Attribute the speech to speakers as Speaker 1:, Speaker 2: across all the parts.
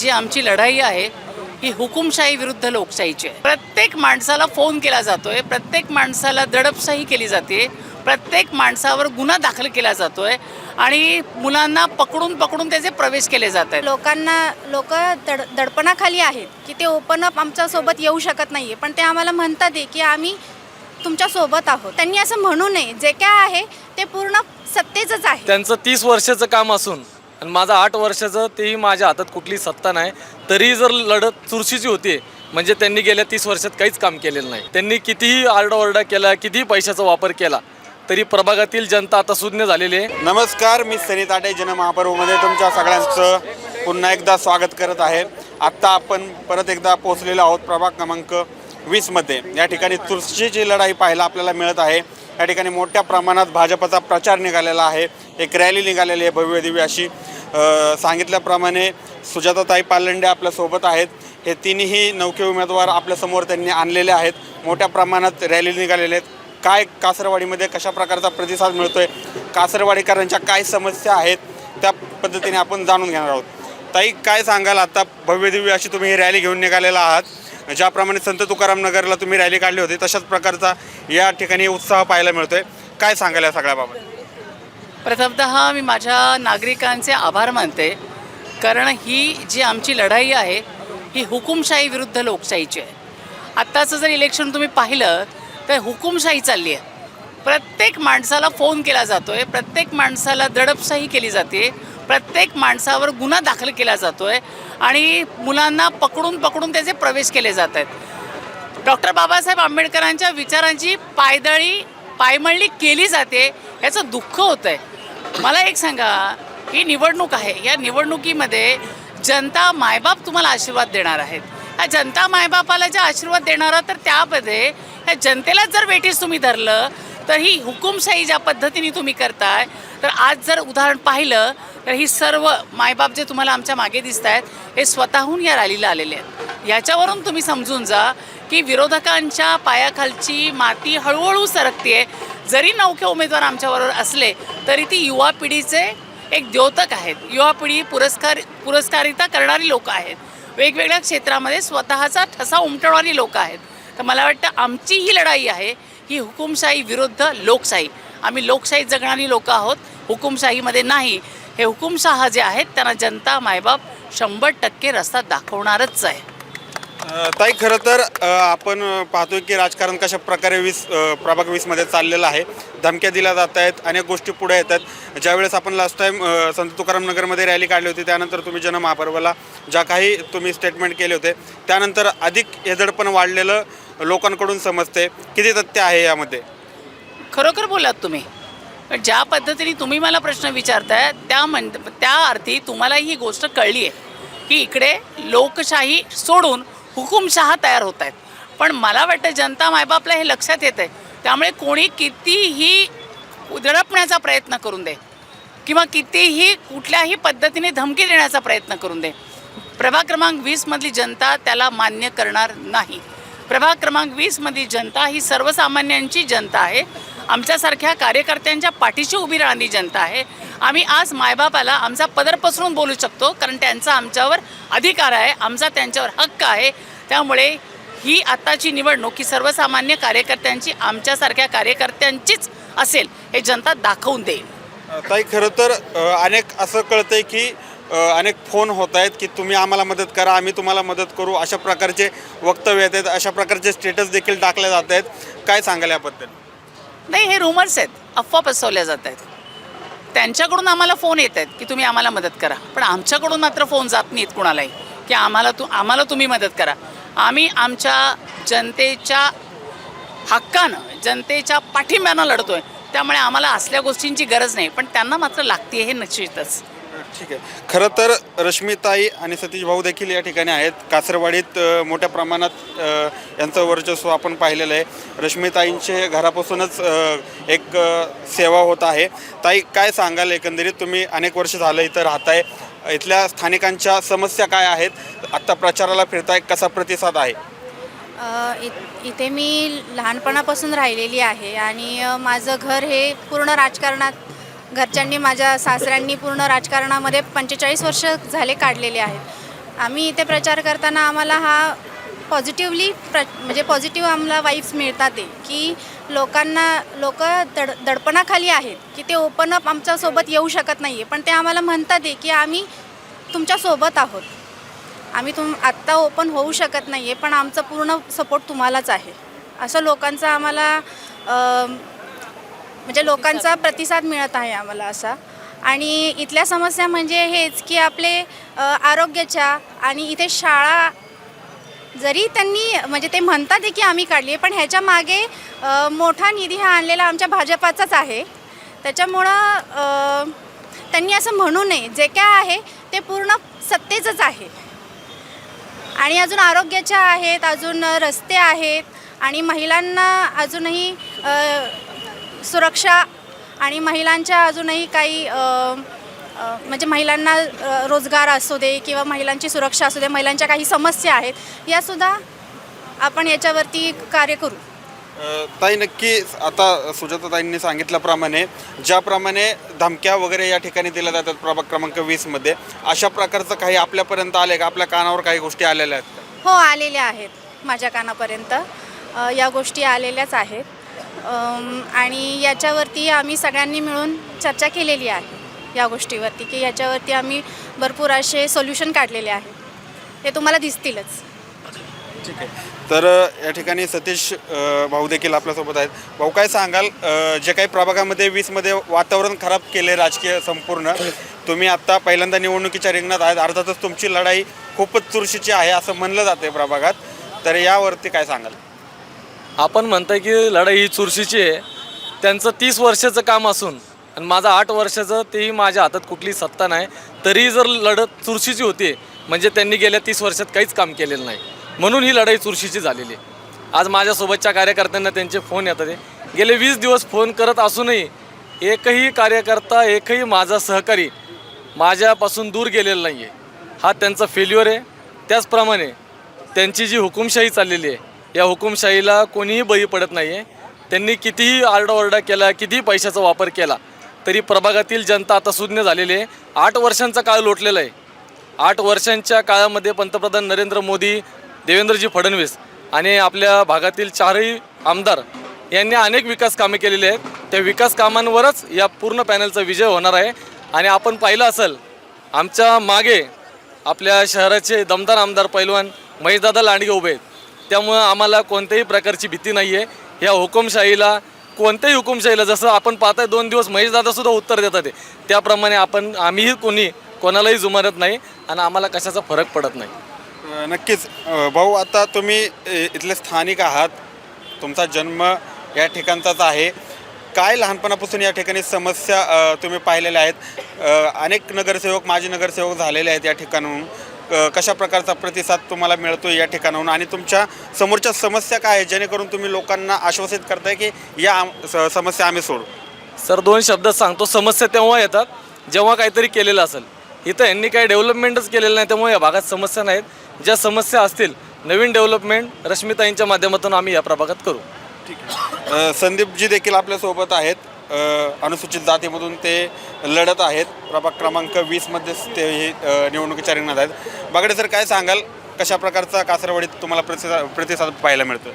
Speaker 1: जी आमची लढाई आहे ही हुकुमशाही विरुद्ध लोकशाहीची आहे. प्रत्येक माणसाला फोन केला जातोय प्रत्येक माणसाला दडपशाही केली जाते प्रत्येक माणसावर गुन्हा दाखल केला जातोय आणि मुलांना पकडून पकडून त्याचे प्रवेश केले जात आहेत.
Speaker 2: लोकांना लोक दड दडपणाखाली आहेत की ते ओपन अप आमच्यासोबत येऊ शकत नाही आहे पण ते आम्हाला म्हणतात आहे की आम्ही तुमच्यासोबत आहोत. त्यांनी असं म्हणू नये. जे काय आहे ते पूर्ण सत्तेचंच आहे.
Speaker 3: त्यांचं तीस वर्षाचं काम असून आणि माझं आठ वर्षाचं तेही माझ्या हातात कुठली सत्ता नाही. तरी जर लढत चुरशीची होती म्हणजे त्यांनी गेल्या तीस वर्षात काहीच काम केलेलं नाही. त्यांनी कितीही आरडाओरडा केला कितीही पैशाचा वापर केला तरी प्रभागातील जनता आता सुज्ञ झालेली आहे.
Speaker 4: नमस्कार मी सनी ताटे जनमहापर्वमध्ये तुमच्या सगळ्यांचं पुन्हा एकदा स्वागत करत आहे. आत्ता आपण परत एकदा पोहोचलेलो आहोत प्रभाग क्रमांक वीसमध्ये. या ठिकाणी तुळशीची लढाई पाहायला आपल्याला मिळत आहे. या ठिकाणी मोठ्या प्रमाणात भाजपचा प्रचार निघालेला आहे. एक रॅली निघालेली आहे भव्य दिव्य अशी. सांगितल्याप्रमाणे सुजाताताई पालंडे आपल्यासोबत आहेत. हे तिन्ही नौके उमेदवार आपल्यासमोर त्यांनी आणलेले आहेत. मोठ्या प्रमाणात रॅली निघालेले आहेत. काय कासरवाडीमध्ये कशा प्रकारचा प्रतिसाद मिळतोय? कासरवाडीकरांच्या काय समस्या आहेत? त्या पद्धतीने आपण जाणून घेणार आहोत. ताई काय सांगाल आता? भव्य दिव्य अशी तुम्ही ही रॅली घेऊन निघालेला आहात. ज्याप्रमाणे संत तुकाराम नगरला तुम्ही रॅली काढली होती तशाच प्रकारचा या ठिकाणी उत्साह पाहायला मिळतोय. काय सांगायला या सगळ्याबाबत?
Speaker 1: प्रथमतः मी माझ्या नागरिकांचे आभार मानते. कारण ही जी आमची लढाई आहे ही हुकुमशाही विरुद्ध लोकशाहीची आहे. आत्ताचं जर इलेक्शन तुम्ही पाहिलं तर हुकुमशाही चालली आहे. प्रत्येक माणसाला फोन केला जातो आहे प्रत्येक माणसाला दडपशाही केली जाते. प्रत्येक माणसावर गुन्हा दाखल केला जातो आहे आणि मुलांना पकडून पकडून त्याचे प्रवेश केले जात आहेत. डॉक्टर बाबासाहेब आंबेडकरांच्या विचारांची पायदळी पायमळणी केली जाते याचं दुःख होतं आहे मला एक सांगा ही निवडणूक आहे. या निवडणुकीमध्ये जनता मायबाप तुम्हाला आशीर्वाद देणार आहेत. ह्या जनता मायबापाला जे आशीर्वाद देणार तर त्यामध्ये ह्या जनतेलाच जर वेठीस तुम्ही धरलं तर ही हुकुमशाही ज्या पद्धतीने तुम्ही करताय तर आज जर उदाहरण पाहिलं तर ही सर्व मायबाप जे तुम्हाला आमच्या मागे दिसत आहेत हे स्वतःहून या रॅलीला आलेले आहेत. याच्यावरून तुम्ही समजून जा की विरोधकांच्या पायाखालची माती हळूहळू सरकते जरी नौके उमेदवार आमच्याबरोबर असले तरी ती युवा पिढीचे एक द्योतक आहेत. युवा पिढी पुरस्कार पुरस्कारिता करणारी लोक आहेत. वेगवेगळ्या क्षेत्रामध्ये स्वतःचा ठसा उमटवणारी लोक आहेत. तर मला वाटतं आमची ही लढाई आहे. ही हुकुमशाही विरुद्ध लोकशाही. आम्ही लोकशाही जगणारी लोक आहोत हुकुमशाहीमध्ये नाही. हे हुकुमशहा जे आहेत त्यांना जनता मायबाप शंभर टक्के रस्ता दाखवणारच आहे.
Speaker 4: ताई खरं तर आपण पाहतोय की राजकारण कशा प्रकारे वीस प्रभाग वीसमध्ये चाललेलं आहे. धमक्या दिल्या जात आहेत अनेक गोष्टी पुढे येतात. ज्यावेळेस आपण लास्ट टाईम संत तुकाराम नगरमध्ये रॅली काढली होती त्यानंतर तुम्ही जनमहापर्वाला ज्या काही तुम्ही स्टेटमेंट केले होते त्यानंतर अधिक हेदडपण वाढलेलं लोकांकडून समजते. किती तथ्य आहे यामध्ये?
Speaker 1: खरोखर बोलात तुम्ही. पण ज्या पद्धतीने तुम्ही मला प्रश्न विचारताय त्या म्हण त्या अर्थी तुम्हाला ही गोष्ट कळली आहे की इकडे लोकशाही सोडून हुकुमशहा तयार होत आहेत पण मला वाटतं जनता मायबापला हे लक्षात येतं आहे त्यामुळे कोणी कितीही दडपण्याचा प्रयत्न करून दे किंवा कितीही कुठल्याही पद्धतीने धमकी देण्याचा प्रयत्न करून दे प्रभाग क्रमांक वीसमधली जनता त्याला मान्य करणार नाही. प्रभाग क्रमांक वीसमधील जनता ही सर्वसामान्यांची जनता आहे. आमच्यासारख्या कार्यकर्त्यांच्या पाठीशी उभी राहणारी जनता आहे. आम्ही आज मायबापाला आमचा पदर पसरून बोलू शकतो कारण त्यांचा आमच्यावर अधिकार आहे आमचा त्यांच्यावर हक्क आहे. त्यामुळे ही आत्ताची निवडणूक ही सर्वसामान्य कार्यकर्त्यांची आमच्यासारख्या कार्यकर्त्यांचीच असेल हे जनता दाखवून देईल.
Speaker 4: ताई खरं तर अनेक असं कळतंय की अनेक फोन होत आहेत की तुम्ही आम्हाला मदत करा आम्ही तुम्हाला मदत करू अशा प्रकारचे वक्तव्य येत आहेत अशा प्रकारचे स्टेटस देखील टाकले जात आहेत. काय सांगाल याबद्दल?
Speaker 1: नाही हे रुमर्स आहेत. अफवा पसरवल्या जात आहेत. त्यांच्याकडून आम्हाला फोन येत आहेत की तुम्ही आम्हाला मदत करा. पण आमच्याकडून मात्र फोन जात नाहीत कुणालाही की आम्हाला तू आम्हाला तुम्ही मदत करा. आम्ही आमच्या जनतेच्या हक्कानं जनतेच्या पाठिंब्यानं लढतोय. त्यामुळे आम्हाला असल्या गोष्टींची गरज नाही. पण त्यांना मात्र लागते हे निश्चितच.
Speaker 4: ठीक आहे. खरं तर रश्मिताई आणि सतीश भाऊ देखील या ठिकाणी आहेत. कासरवाडीत अ, मोठ्या प्रमाणात अ, यांचं वर्चस्व आपण पाहिलेलं आहे. रश्मिताईंचे घरापासूनच अ, एक अ, सेवा होत आहे. ताई काय सांगाल एकंदरीत? तुम्ही अनेक वर्ष झालं इथं राहताय. इथल्या स्थानिकांच्या समस्या काय आहेत? आत्ता प्रचाराला फिरताय. कसा प्रतिसाद आहे?
Speaker 2: अ, इ- इथे मी लहानपणापासून राहिलेली आहे आणि अ, माझं घर हे पूर्ण राजकारणात घरच्यांनी माझ्या सासऱ्यांनी पूर्ण राजकारणामध्ये पंचेचाळीस वर्ष झाले काढलेले आहेत. आम्ही इथे प्रचार करताना आम्हाला हा पॉझिटिव्हली प्र म्हणजे पॉझिटिव्ह आम्हाला वाईब्स मिळतात आहे की लोकांना लोक दड दडपणाखाली आहेत की ते ओपन अप आमच्यासोबत येऊ शकत नाही आहे पण ते आम्हाला म्हणतात आहे की आम्ही तुमच्यासोबत आहोत. आम्ही तुम आत्ता ओपन होऊ शकत नाही आहे पण आमचा पूर्ण सपोर्ट तुम्हालाच आहे. असं लोकांचा आम्हाला म्हणजे लोकांचा प्रतिसाद मिळत आहे आम्हाला असा. आणि इथल्या समस्या म्हणजे हेच की आपले आरोग्याच्या आणि इथे शाळा जरी त्यांनी म्हणजे ते म्हणतात आहे की आम्ही काढली आहे पण ह्याच्या मागे मोठा निधी हा आणलेला आमच्या भाजपाचाच आहे. त्याच्यामुळं त्यांनी असं म्हणू नये. जे काय आहे ते पूर्ण सत्तेचंच आहे. आणि अजून आरोग्याच्या आहेत अजून रस्ते आहेत आणि महिलांना अजूनही सुरक्षा आणि महिलांच्या अजूनही काही म्हणजे महिलांना रोजगार असू दे किंवा महिलांची सुरक्षा असू दे महिलांच्या काही समस्या आहेत यासुद्धा आपण याच्यावरती कार्य करू.
Speaker 4: ताई नक्की आता सुजाताताईंनी सांगितल्याप्रमाणे ज्याप्रमाणे धमक्या वगैरे या ठिकाणी दिल्या जातात प्रभाग क्रमांक वीसमध्ये अशा प्रकारचं काही आपल्यापर्यंत आले का? आपल्या कानावर काही गोष्टी आलेल्या आहेत
Speaker 2: हो आलेल्या आहेत माझ्या कानापर्यंत. या गोष्टी आलेल्याच आहेत. आणि याच्यावरती आम्ही सगळ्यांनी मिळून चर्चा केलेली आहे या गोष्टीवरती की याच्यावरती आम्ही भरपूर असे सोल्युशन काढलेले आहे ते तुम्हाला दिसतीलच.
Speaker 4: ठीक आहे. तर या ठिकाणी सतीश भाऊ देखील आपल्यासोबत आहेत. भाऊ काय सांगाल? जे काही प्रभागामध्ये वीसमध्ये वातावरण खराब केले राजकीय संपूर्ण तुम्ही आत्ता पहिल्यांदा निवडणुकीच्या रिंगणात आहेत. अर्थातच तुमची लढाई खूपच चुरशीची आहे असं म्हणलं जाते प्रभागात. तर यावरती काय सांगाल?
Speaker 3: आपण म्हणताय की लढाई ही चुरशीची आहे. त्यांचं तीस वर्षाचं काम असून आणि माझं आठ वर्षाचं तेही माझ्या हातात कुठली सत्ता नाही. तरी जर लढत चुरशीची होती म्हणजे त्यांनी गेल्या तीस वर्षात काहीच काम केलेलं नाही. म्हणून ही लढाई चुरशीची झालेली आहे. आज माझ्यासोबतच्या कार्यकर्त्यांना त्यांचे फोन येतात गेले वीस दिवस फोन करत असूनही एकही कार्यकर्ता एकही माझा सहकारी माझ्यापासून दूर गेलेला नाही आहे हा त्यांचा फेल्युअर आहे. त्याचप्रमाणे त्यांची जी हुकुमशाही चाललेली आहे या हुकुमशाहीला कोणीही बळी पडत नाही आहे त्यांनी कितीही आरडाओरडा केला कितीही पैशाचा वापर केला तरी प्रभागातील जनता आता सुज्ञ झालेली आहे. आठ वर्षांचा काळ लोटलेला आहे. आठ वर्षांच्या काळामध्ये पंतप्रधान नरेंद्र मोदी देवेंद्रजी फडणवीस आणि आपल्या भागातील चारही आमदार यांनी अनेक विकास कामे केलेली आहेत. त्या विकास कामांवरच या पूर्ण पॅनलचा विजय होणार आहे. आणि आपण पाहिलं असेल आमच्या मागे आपल्या शहराचे दमदार आमदार पैलवान महेशदादा लांडगे उभे आहेत. त्यामुळं आम्हाला कोणत्याही प्रकारची भीती नाही आहे ह्या हुकुमशाहीला कोणत्याही हुकुमशाहीला जसं आपण पाहताय दोन दिवस महेशदादासुद्धा उत्तर देतात ते. त्याप्रमाणे आपण आम्हीही कोणी कोणालाही जुमारत नाही आणि आम्हाला कशाचा फरक पडत नाही.
Speaker 4: नक्कीच. भाऊ आता तुम्ही इथले स्थानिक आहात. तुमचा जन्म या ठिकाणचाच आहे. काय लहानपणापासून या ठिकाणी समस्या तुम्ही पाहिलेल्या आहेत? अनेक नगरसेवक माजी नगरसेवक झालेले आहेत या ठिकाणाहून. कशा प्रकारचा प्रतिसाद तुम्हाला मिळतो या ठिकाणाहून? आणि तुमच्या समोरच्या समस्या काय आहे जेणेकरून तुम्ही लोकांना आश्वासित करताय की या आम- स- समस्या आम्ही सोडू?
Speaker 3: सर दोन शब्द सांगतो. समस्या तेव्हा येतात जेव्हा काहीतरी केलेलं असेल. इथं यांनी काही डेव्हलपमेंटच केलेलं नाही त्यामुळे या भागात समस्या नाहीत. ज्या समस्या असतील नवीन डेव्हलपमेंट रश्मिताईंच्या माध्यमातून आम्ही या प्रभागात करू.
Speaker 4: अ, संदीपजी देखील आपल्यासोबत आहेत. अनुसूचित जातीमधून ते लढत आहेत. प्रभाग क्रमांक वीसमध्येच ते हे निवडणुकीच्या रिंगणात आहेत. बागडे सर काय सांगाल? कशा प्रकारचा कासरवाडीत तुम्हाला प्रतिसाद प्रतिसाद पाहायला मिळतो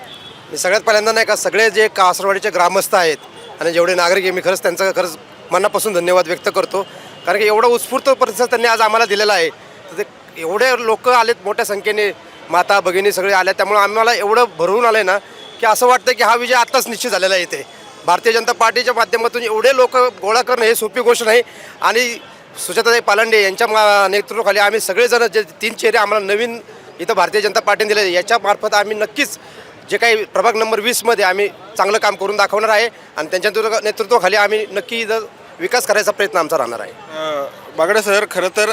Speaker 5: मी सगळ्यात पहिल्यांदा नाही का सगळे जे कासरवाडीचे ग्रामस्थ आहेत आणि जेवढे नागरिक आहे मी खरंच त्यांचा खरंच मनापासून धन्यवाद व्यक्त करतो. कारण की एवढा उत्स्फूर्त प्रतिसाद त्यांनी आज आम्हाला दिलेला आहे. तर ते एवढे लोक आलेत मोठ्या संख्येने माता भगिनी सगळे आल्या. त्यामुळे आम्हाला एवढं भरवून आलं आहे ना की असं वाटतं की हा विजय आत्ताच निश्चित झालेला आहे इथे. भारतीय जनता पार्टीच्या माध्यमातून एवढे लोक गोळा करणं हे सोपी गोष्ट नाही. आणि सुजाताताई पालंडे यांच्या मा- नेतृत्वाखाली आम्ही सगळेजण जे तीन चेहरे आम्हाला नवीन इथं भारतीय जनता पार्टीने दिले याच्यामार्फत आम्ही नक्कीच जे काही प्रभाग नंबर वीसमध्ये आम्ही चांगलं काम करून दाखवणार आहे. आणि त्यांच्या नेतृत्वाखाली आम्ही नक्की इथं विकास करायचा प्रयत्न आमचा राहणार आहे.
Speaker 4: अ, बागडे सर खरं तर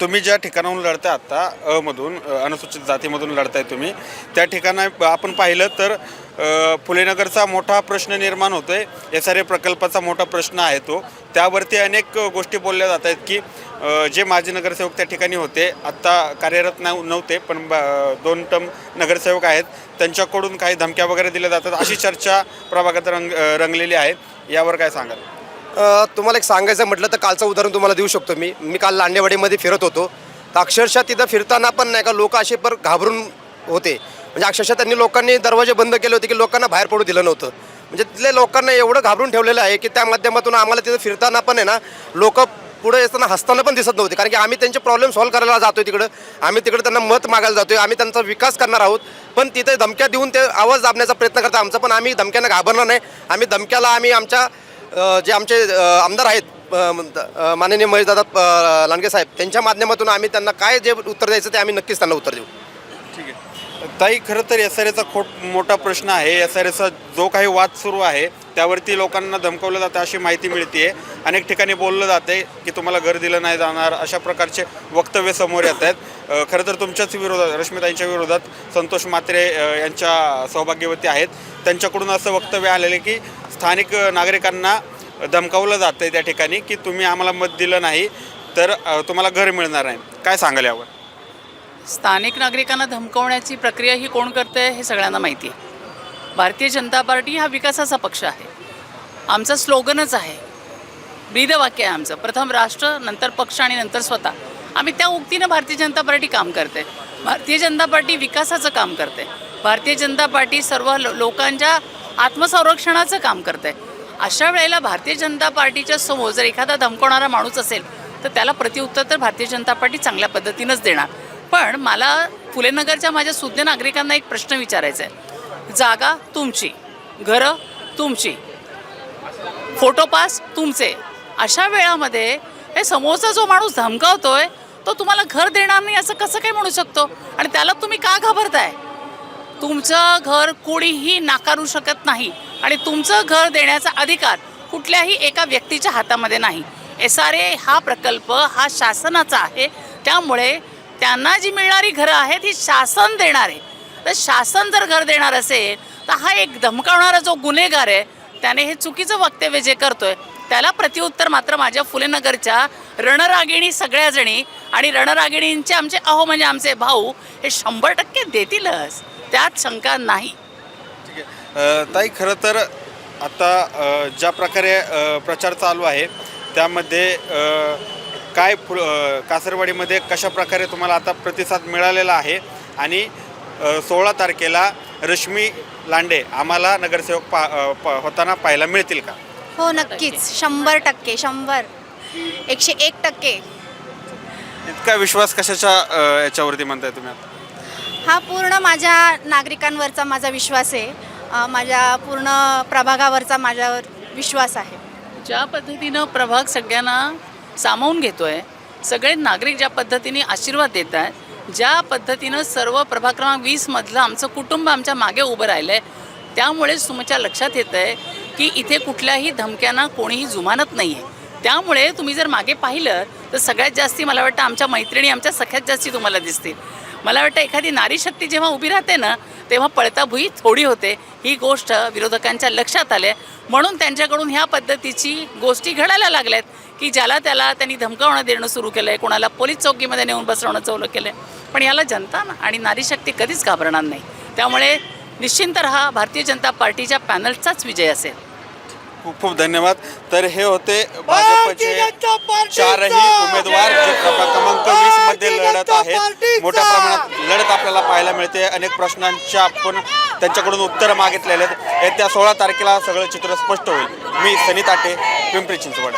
Speaker 4: तुम्ही ज्या ठिकाणाहून लढताय आत्ता अमधून अनुसूचित जातीमधून लढताय तुम्ही त्या ठिकाणा आपण पाहिलं तर फुलेनगरचा मोठा प्रश्न निर्माण होतोय. एस आर ए प्रकल्पाचा मोठा प्रश्न आहे तो. त्यावरती अनेक गोष्टी बोलल्या जात आहेत की जे माजी नगरसेवक त्या ठिकाणी होते आत्ता कार्यरत नव नव्हते पण ब- दोन टर्म नगरसेवक आहेत. त्यांच्याकडून काही धमक्या वगैरे दिल्या जातात अशी चर्चा प्रभागात रंग रंगलेली आहे. यावर काय सांगाल?
Speaker 5: तुम्हाला एक सांगायचं म्हटलं तर कालचं उदाहरण तुम्हाला देऊ शकतो मी. मी काल लांडेवाडीमध्ये फिरत होतो. तर अक्षरशः तिथं फिरताना पण नाही का लोक असे पर घाबरून होते. म्हणजे अक्षरशः त्यांनी लोकांनी दरवाजे बंद केले होते की लोकांना बाहेर पडू दिलं नव्हतं. म्हणजे तिथल्या लोकांना एवढं घाबरून ठेवलेलं आहे की त्या माध्यमातून आम्हाला तिथं फिरताना पण आहे ना लोक पुढे येताना हसताना पण दिसत नव्हते. कारण की आम्ही त्यांचे प्रॉब्लेम सॉल्व्ह करायला जातो आहे तिकडं. आम्ही तिकडे त्यांना मत मागायला जातो आहे आम्ही त्यांचा विकास करणार आहोत. पण तिथे धमक्या देऊन ते आवाज दाबण्याचा प्रयत्न करतात आमचा. पण आम्ही धमक्यांना घाबरणार नाही. आम्ही धमक्याला आम्ही आमच्या जे आमचे आमदार आहेत माननीय महेशदादा लांडगे साहेब त्यांच्या माध्यमातून आम्ही त्यांना काय जे उत्तर द्यायचं ते आम्ही नक्कीच त्यांना उत्तर देऊ.
Speaker 4: ठीक आहे. ताई खरं तर एस आर एचा खूप मोठा प्रश्न आहे. एस आर एचा जो काही वाद सुरू आहे त्यावरती लोकांना धमकवलं जातं अशी माहिती मिळते अनेक ठिकाणी बोललं जाते की तुम्हाला घर दिलं नाही जाणार अशा प्रकारचे वक्तव्य समोर येत आहेत. खरं तर तुमच्याच विरोधात रश्मिताईंच्या विरोधात संतोष मात्रे यांच्या सौभाग्यवती आहेत. त्यांच्याकडून असं वक्तव्य आलेलं आहे की स्थानिक नागरिकांना धमकावलं जातं आहे त्या ठिकाणी की तुम्ही आम्हाला मत दिलं नाही तर अ, तुम्हाला घर मिळणार नाही. काय सांगाल यावर?
Speaker 1: स्थानिक नागरिकांना धमकवण्याची प्रक्रिया ही कोण करते हे सगळ्यांना माहिती आहे. भारतीय जनता पार्टी हा विकासाचा पक्ष आहे. आमचं स्लोगनच आहे. ब्रीदवाक्य आहे आमचं. प्रथम राष्ट्र नंतर पक्ष आणि नंतर स्वतः. आम्ही त्या उक्तीनं भारतीय जनता पार्टी काम करते भारतीय जनता पार्टी विकासाचं काम करते भारतीय जनता पार्टी सर्व लो लोकांच्या आत्मसंरक्षणाचं काम करते अशा वेळेला भारतीय जनता पार्टीच्या समोर जर एखादा धमकवणारा माणूस असेल तर त्याला प्रतिउत्तर तर भारतीय जनता पार्टी चांगल्या पद्धतीनंच देणार. पण मला फुलेनगरच्या माझ्या सुज्ञ नागरिकांना एक प्रश्न विचारायचा आहे जागा तुमची घरं तुमची फोटो पास तुमचे. अशा वेळामध्ये हे समोरचा जो माणूस धमकावतोय तो तुम्हाला घर देणार नाही असं कसं काय म्हणू शकतो? आणि त्याला तुम्ही का घाबरताय? तुमचं घर कोणीही नाकारू शकत नाही आणि तुमचं घर देण्याचा अधिकार कुठल्याही एका व्यक्तीच्या हातामध्ये नाही. एस आर ए हा प्रकल्प हा शासनाचा आहे. त्यामुळे त्यांना जी मिळणारी घरं आहेत ही शासन देणार आहे. तर शासन जर घर देणार असेल तर हा एक धमकावणारा जो गुन्हेगार आहे त्याने हे चुकीचं वक्तव्य जे करतोय त्याला प्रतिउत्तर मात्र माझ्या फुलेनगरच्या रणरागिणी सगळ्याजणी आणि रणरागिणींचे आमचे अहो म्हणजे आमचे भाऊ हे शंभर टक्के देतीलच. त्यात शंका नाही.
Speaker 4: अ, ताई खरं तर आता ज्या प्रकारे प्रचार चालू आहे त्यामध्ये काय फु कासरवाडीमध्ये कशा प्रकारे तुम्हाला आता प्रतिसाद मिळालेला आहे? आणि सोळा तारखेला रश्मी लांडे आम्हाला नगरसेवक पा प- होताना पाहायला मिळतील का?
Speaker 2: हो नक्कीच. शंभर टक्के शंभर. एकशे एक टक्के.
Speaker 4: इतका विश्वास कशाच्या याच्यावरती म्हणताय तुम्ही आता?
Speaker 2: हा पूर्ण माझ्या नागरिकांवरचा माझा विश्वास आहे. माझ्या पूर्ण प्रभागावरचा माझ्यावर विश्वास आहे.
Speaker 1: ज्या पद्धतीनं प्रभाग सगळ्यांना सामावून घेतो आहे सगळे नागरिक ज्या पद्धतीने आशीर्वाद देत आहेत ज्या पद्धतीनं सर्व प्रभाग क्रमांक वीसमधलं आमचं कुटुंब आमच्या मागे उभं राहिलं आहे त्यामुळेच तुमच्या लक्षात येतं आहे की इथे कुठल्याही धमक्यांना कोणीही जुमानत नाही आहे त्यामुळे तुम्ही जर मागे पाहिलं तर सगळ्यात जास्ती मला वाटतं आमच्या मैत्रिणी आमच्या सख्यात जास्ती तुम्हाला दिसतील. मला वाटतं एखादी नारी शक्ती जेव्हा उभी राहते ना तेव्हा पळताभुई थोडी होते. ही गोष्ट विरोधकांच्या लक्षात आली म्हणून त्यांच्याकडून ह्या पद्धतीची गोष्टी घडायला लागल्यात की ज्याला त्याला त्यांनी धमकावणं देणं सुरू केलं आहे कोणाला पोलीस चौकीमध्ये नेऊन बसवणं चौलं केलं आहे पण याला जनता आणि नारी शक्ती कधीच घाबरणार नाही. त्यामुळे निश्चिंत हा भारतीय जनता पार्टीच्या पॅनलचाच विजय असेल.
Speaker 4: खूप खूप धन्यवाद. तर हे होते भाजपचे चारही उमेदवार जे प्रभाग क्रमांक वीसमध्ये लढत आहेत. मोठ्या प्रमाणात लढत आपल्याला पाहायला मिळते. अनेक प्रश्नांच्या आपण त्यांच्याकडून उत्तरं मागितलेले आहेत. येत्या सोळा तारखेला सगळं चित्र स्पष्ट होईल. मी सनी ताटे पिंपरी चिंचवड.